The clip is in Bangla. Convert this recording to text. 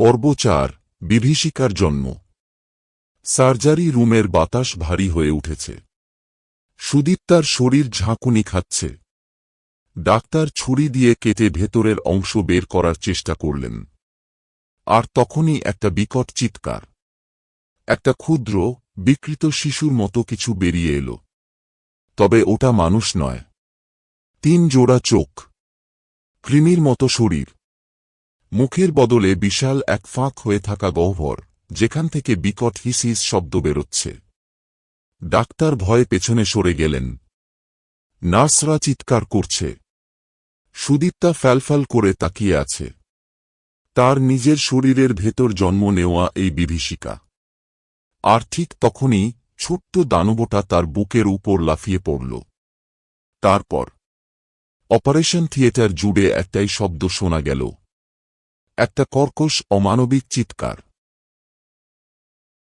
পর্ব চার বিভীষিকার জন্ম। সার্জারি রুমের বাতাস ভারী হয়ে উঠেছে। সুদীপ তার শরীর ঝাঁকুনি খাচ্ছে। ডাক্তার ছুরি দিয়ে কেটে ভেতরের অংশ বের করার চেষ্টা করলেন। আর তখনই একটা বিকট চিৎকার। একটা ক্ষুদ্র, বিকৃত শিশুর মতো কিছু বেরিয়ে এলো। তবে ওটা মানুষ নয়। তিন জোড়া চোখ। কৃমির মতো শরীর। মুখের বদলে বিশাল এক ফাঁক হয়ে থাকা গহ্বর, যেখান থেকে বিকট হিসিস শব্দ বেরোচ্ছে। ডাক্তার ভয়ে পেছনে সরে গেলেন। নার্সরা চিৎকার করছে। সুদীপ্তা ফ্যালফ্যাল করে তাকিয়ে আছে। তার নিজের শরীরের ভেতর জন্ম নেওয়া এই বিভীষিকা। আর ঠিক তখনই ছোট্ট দানবটা তার বুকের উপর লাফিয়ে পড়ল। তারপর অপারেশন থিয়েটার জুড়ে একটাই শব্দ শোনা গেল। একটা কর্কশ অমানবিক চিৎকার।